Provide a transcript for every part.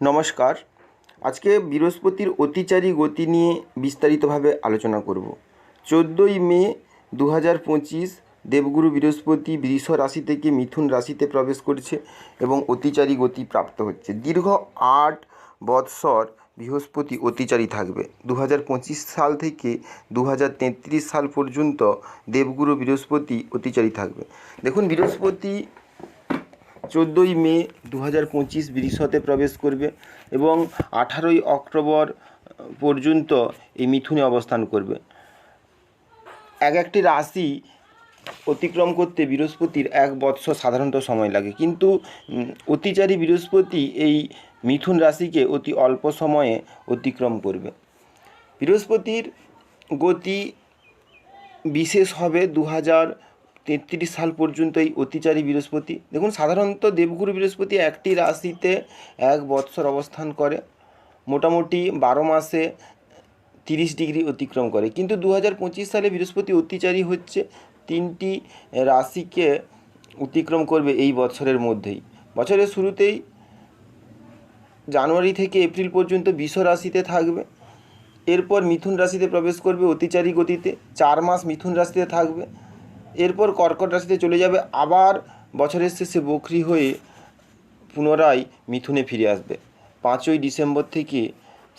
নমস্কার। আজকে বৃহস্পতির অতিচারী গতি নিয়ে বিস্তারিতভাবে আলোচনা করব। চোদ্দোই মে দু হাজার পঁচিশ দেবগুরু বৃহস্পতি বৃষ রাশি থেকে মিথুন রাশিতে প্রবেশ করছে এবং অতিচারী গতি প্রাপ্ত হচ্ছে। দীর্ঘ আট বৎসর বৃহস্পতি অতিচারী থাকবে। দু হাজার পঁচিশ সাল থেকে দু হাজার তেত্রিশ সাল পর্যন্ত দেবগুরু বৃহস্পতি অতিচারী থাকবে। দেখুন, বৃহস্পতি চোদ্দোই মে দু হাজার পঁচিশ বৃষতে প্রবেশ করবে এবং আঠারোই অক্টোবর পর্যন্ত এই মিথুনে অবস্থান করবে। এক একটি রাশি অতিক্রম করতে বৃহস্পতির এক বৎসর সাধারণত সময় লাগে। কিন্তু অতিচারী বৃহস্পতি এই মিথুন রাশিকে অতি অল্প সময়ে অতিক্রম করবে। বৃহস্পতির গতি বিশেষ হবে দু হাজার তেত্রিশ সাল পর্যন্ত এই অতিচারী বৃহস্পতি। দেখুন, সাধারণত দেবগুরু বৃহস্পতি একটি রাশিতে এক বৎসর অবস্থান করে। মোটামুটি বারো মাসে তিরিশ ডিগ্রি অতিক্রম করে। কিন্তু দু হাজার পঁচিশ সালে বৃহস্পতি অতিচারী হচ্ছে, তিনটি রাশিকে অতিক্রম করবে এই বছরের মধ্যেই। বছরের শুরুতেই জানুয়ারি থেকে এপ্রিল পর্যন্ত বিষ রাশিতে থাকবে। এরপর মিথুন রাশিতে প্রবেশ করবে অতিচারী গতিতে। চার মাস মিথুন রাশিতে থাকবে। এরপর কর্কট রাশিতে চলে যাবে, আবার বছরের শেষে বকরি হয়ে পুনরায় মিথুনে ফিরে আসবে। পাঁচই ডিসেম্বর থেকে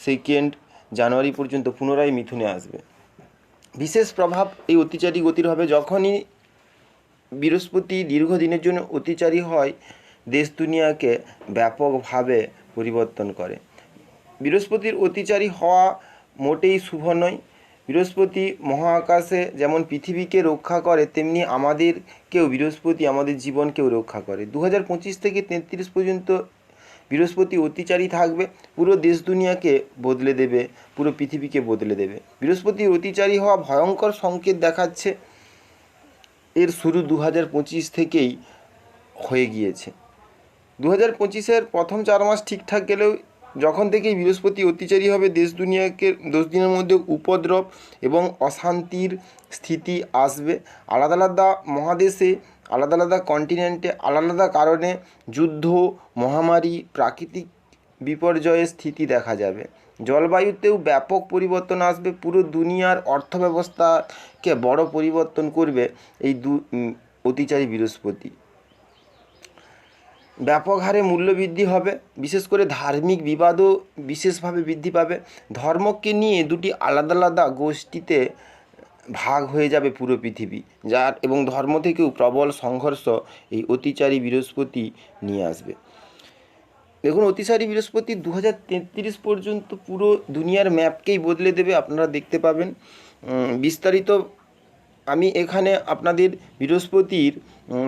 সেকেন্ড জানুয়ারি পর্যন্ত পুনরায় মিথুনে আসবে। বিশেষ প্রভাব এই অতিচারী গতির হবে। যখনই বৃহস্পতি দীর্ঘদিনের জন্য অতিচারী হয়, দেশ দুনিয়াকে ব্যাপকভাবে পরিবর্তন করে। বৃহস্পতির অতিচারী হওয়া মোটেই শুভ নয়। বৃহস্পতি মহাকাশে যেমন পৃথিবীকে রক্ষা করে, তেমনি আমাদেরকেও, বৃহস্পতি আমাদের জীবনকেও রক্ষা করে। দু হাজার পঁচিশ থেকে তেত্রিশ পর্যন্ত বৃহস্পতি অতিচারী থাকবে, পুরো দেশ দুনিয়াকে বদলে দেবে, পুরো পৃথিবীকে বদলে দেবে। বৃহস্পতি অতিচারী হওয়া ভয়ঙ্কর সংকেত দেখাচ্ছে, এর শুরু দু হাজার পঁচিশ থেকেই হয়ে গিয়েছে। দু হাজার পঁচিশের প্রথম চার মাস ঠিকঠাক গেলেও যখন থেকেই বৃহস্পতি অত্যাচারী হবে, দেশ দুনিয়াকে, দশ দিনের মধ্যে উপদ্রব এবং অশান্তির স্থিতি আসবে। আলাদা আলাদা মহাদেশে, আলাদা আলাদা কন্টিনেন্টে আলাদা আলাদা কারণে যুদ্ধ, মহামারী, প্রাকৃতিক বিপর্যয়ের স্থিতি দেখা যাবে। জলবায়ুতেও ব্যাপক পরিবর্তন আসবে, পুরো দুনিয়ার অর্থব্যবস্থাকে বড় পরিবর্তন করবে এই দু অতিচারী বৃহস্পতি। ব্যাপক হারে মূল্যবৃদ্ধি হবে, বিশেষ করে ধার্মিক বিবাদও বিশেষভাবে বৃদ্ধি পাবে। ধর্মকে নিয়ে দুটি আলাদা আলাদা গোষ্ঠীতে ভাগ হয়ে যাবে পুরো পৃথিবী, যার এবং ধর্ম থেকেও প্রবল সংঘর্ষ এই অতিচারী বৃহস্পতি নিয়ে আসবে। দেখুন অতিসারী বৃহস্পতি দু হাজার তেত্রিশ পর্যন্ত পুরো দুনিয়ার ম্যাপকেই বদলে দেবে আপনারা দেখতে পাবেন। বিস্তারিত আমি এখানে আপনাদের বৃহস্পতির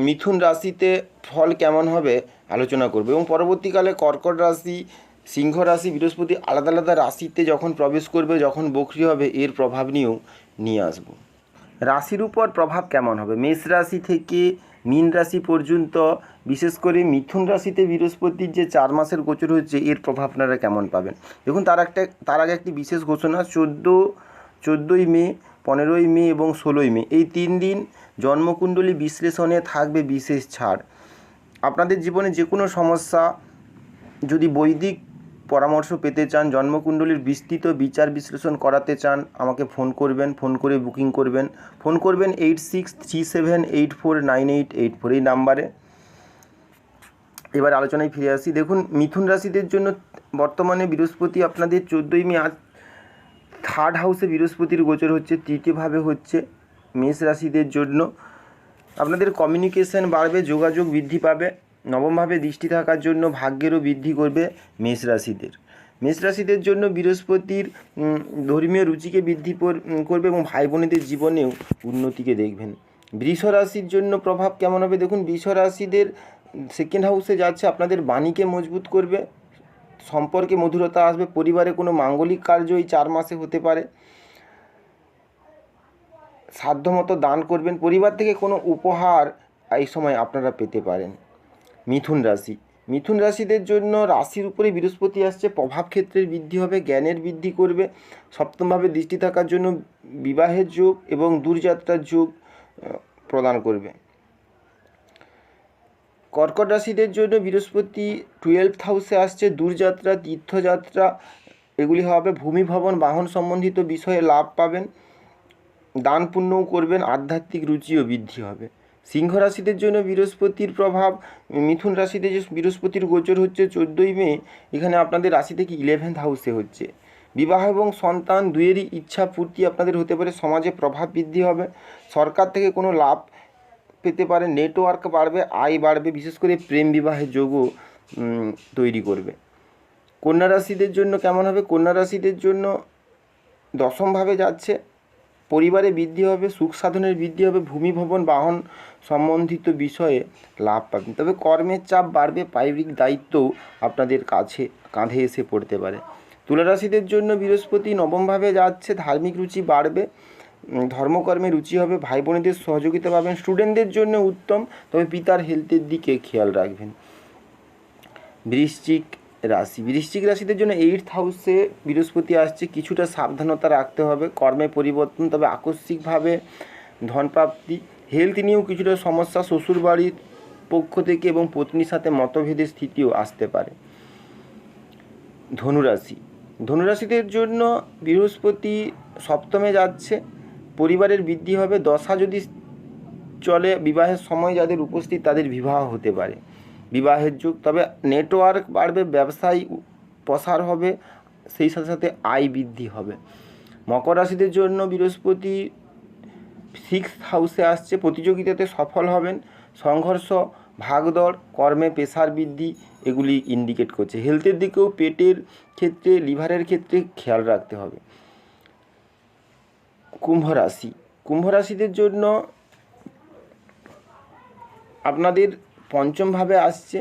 মিথুন রাশিতে ফল কেমন হবে আলোচনা করব এবং পরবর্তীকালে কর্কট রাশি, সিংহ রাশি, বৃহস্পতি আলাদা আলাদা রাশিতে যখন প্রবেশ করবে, যখন বকরি হবে, এর প্রভাব নিয়েও নিয়ে আসব। রাশির উপর প্রভাব কেমন হবে? মেষ রাশি থেকে মীন রাশি পর্যন্ত, বিশেষ করে মিথুন রাশিতে বৃহস্পতির যে চার মাসের গোচর হচ্ছে, এর প্রভাব আপনারা কেমন পাবেন? দেখুন, তার একটা, তার আগে একটি বিশেষ ঘোষণা, চোদ্দ, চোদ্দোই মে পনেরোই মে এবং ষোলোই মে। এই তিন দিন জন্মকুণ্ডলী বিশ্লেষণে থাকবে বিশেষ ছাড়। আপনাদের জীবনে যে কোনো সমস্যা, যদি বৈদিক পরামর্শ পেতে চান, জন্মকুণ্ডলীর বিস্তৃত বিচার বিশ্লেষণ করাতে চান, আমাকে ফোন করবেন, ফোন করে বুকিং করবেন। ফোন করবেন eight six three seven eight four nine eight eight four এই নাম্বারে। এবার আলোচনায় ফিরে আসি। দেখুন, মিথুন রাশিদের জন্য বর্তমানে বৃহস্পতি আপনাদের চোদ্দোই মে আজ থার্ড হাউসে বৃহস্পতির গোচর হচ্ছে, তৃতীয়ভাবে হচ্ছে মেষ রাশিদের জন্য। আপনাদের কমিউনিকেশন বাড়বে, যোগাযোগ বৃদ্ধি পাবে, নবমভাবে দৃষ্টি থাকার জন্য ভাগ্যেরও বৃদ্ধি করবে মেষ রাশিদের। মেষ রাশিদের জন্য বৃহস্পতির ধর্মীয় রুচিকে বৃদ্ধি কর- করবে এবং ভাই বোনেদের জীবনেও উন্নতিকে দেখবেন। বৃষ রাশির জন্য প্রভাব কেমন হবে? দেখুন, বৃষ রাশিদের সেকেন্ড হাউসে যাচ্ছে, আপনাদের বাণীকে মজবুত করবে সম্পর্কে মধুরতা আসবে, পরিবারে কোনো মাঙ্গলিক কার্য এই চার মাসে হতে পারে। সাধ্যমতো দান করবেন। পরিবার থেকে কোনো উপহার এই সময় আপনারা পেতে পারেন। মিথুন রাশি। মিথুন রাশিদের জন্য রাশির উপরে বৃহস্পতি আসছে, প্রভাব ক্ষেত্রের বৃদ্ধি হবে, জ্ঞানের বৃদ্ধি করবে, সপ্তমভাবে দৃষ্টি থাকার জন্য বিবাহের যোগ এবং দূরযাত্রার যোগ প্রদান করবে। কর্কট রাশিদের জন্য বৃহস্পতি টুয়েলভ হাউসে আসছে, দূরযাত্রা, তীর্থযাত্রা, এগুলি হবে ভূমি ভবন, বাহন সম্বন্ধিত বিষয়ে লাভ পাবেন, দান পুণ্যও করবেন, আধ্যাত্মিক রুচিও বৃদ্ধি হবে। সিংহ রাশিদের জন্য বৃহস্পতির প্রভাব, মিথুন রাশিতে যে বৃহস্পতির গোচর হচ্ছে চোদ্দোই মে, এখানে আপনাদের রাশি থেকে ইলেভেন্থ হাউসে হচ্ছে। বিবাহ এবং সন্তান দুয়েরই ইচ্ছা পূর্তি আপনাদের হতে পারে, সমাজে প্রভাব বৃদ্ধি হবে, সরকার থেকে কোনো লাভ পেতে পারে নেটওয়ার্ক বাড়বে, আয় বাড়বে, বিশেষ করে প্রেম বিবাহের যোগও তৈরি করবে। কন্যা রাশিদের জন্য কেমন হবে? কন্যা রাশিদের জন্য দশমভাবে যাচ্ছে। পরিবারে বৃদ্ধি হবে, সুখ সাধনের বৃদ্ধি হবে, ভূমি ভবন বাহন সম্বন্ধিত বিষয়ে লাভ পাবেন। তবে কর্মের চাপ বাড়বে, পারিবারিক দায়িত্বও আপনাদের কাছে, কাঁধে এসে পড়তে পারে। তুলা রাশিদের জন্য বৃহস্পতি নবমভাবে যাচ্ছে, ধার্মিক রুচি বাড়বে। ধর্মকর্মে রুচি হবে ভাই বোনেদের সহযোগিতা পাবেন, স্টুডেন্টদের জন্য উত্তম, তবে পিতার হেলথের দিকে খেয়াল রাখবেন। বৃশ্চিক রাশি, বৃশ্চিক রাশিদের জন্য এইট হাউসে বৃহস্পতি আসছে, কিছুটা সাবধানতা রাখতে হবে, কর্মে পরিবর্তন, তবে আকস্মিকভাবে ধনপ্রাপ্তি হেলথ নিয়েও কিছুটা সমস্যা, শ্বশুরবাড়ির পক্ষ থেকে এবং পত্নীর সাথে মতভেদের স্থিতিও আসতে পারে। ধনুরাশি, ধনুরাশিদের জন্য বৃহস্পতি সপ্তমে যাচ্ছে পরিবারের বৃদ্ধি হবে, দশা যদি চলে, বিবাহের সময় যাদের উপস্থিত তাদের বিবাহ হতে পারে। বিবাহের যুগ, তবে নেটওয়ার্ক বাড়বে, ব্যবসায় প্রসার হবে, সেই সাথে সাথে আয় বৃদ্ধি হবে। মকর রাশিদের জন্য বৃহস্পতি সিক্স হাউসে আসছে, প্রতিযোগিতাতে সফল হবেন। সংঘর্ষ ভাগদর কর্মে পেশার বৃদ্ধি, এগুলি ইন্ডিকেট করছে। হেলথের দিকেও পেটের ক্ষেত্রে লিভারের ক্ষেত্রে খেয়াল রাখতে হবে। কুম্ভ রাশি কুম্ভ রাশিদের জন্য আপনাদের পঞ্চমভাবে আসছে।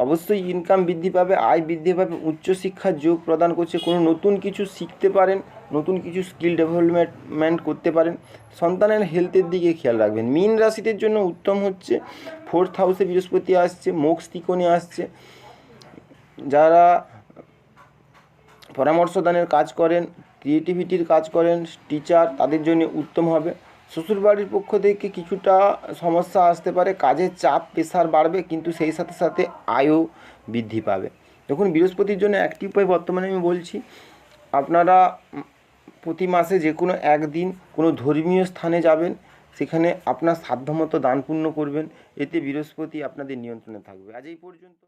অবশ্যই ইনকাম বৃদ্ধি পাবে, আয় বৃদ্ধি পাবে, উচ্চশিক্ষার যোগ প্রদান করছে। কোনো নতুন কিছু শিখতে পারেন, নতুন কিছু স্কিল ডেভেলপমেন্ট করতে পারেন। সন্তানের হেলথের দিকে খেয়াল রাখবেন। মীন রাশিদের জন্য উত্তম হচ্ছে ফোর্থ হাউসে বৃহস্পতি আসছে, মোক্ষ ত্রিকোণে আসছে। যারা পরামর্শদানের কাজ করেন ক্রিয়েটিভিটির কাজ করেন টিচার তাদের জন্য উত্তম হবে। শ্বশুরবাড়ির পক্ষ থেকে কিছুটা সমস্যা আসতে পারে, কাজের চাপ প্রেশার বাড়বে, কিন্তু সেই সাথে সাথে আয়ও বৃদ্ধি পাবে। দেখুন, বৃহস্পতির জন্য একটি উপায় বর্তমানে আমি বলছি, আপনারা প্রতি মাসে যে কোনো একদিন কোনো ধর্মীয় স্থানে যাবেন, সেখানে আপনার সাধ্যমতো দান পুণ্য করবেন, এতে বৃহস্পতি আপনাদের নিয়ন্ত্রণে থাকবে। আজ এই পর্যন্ত।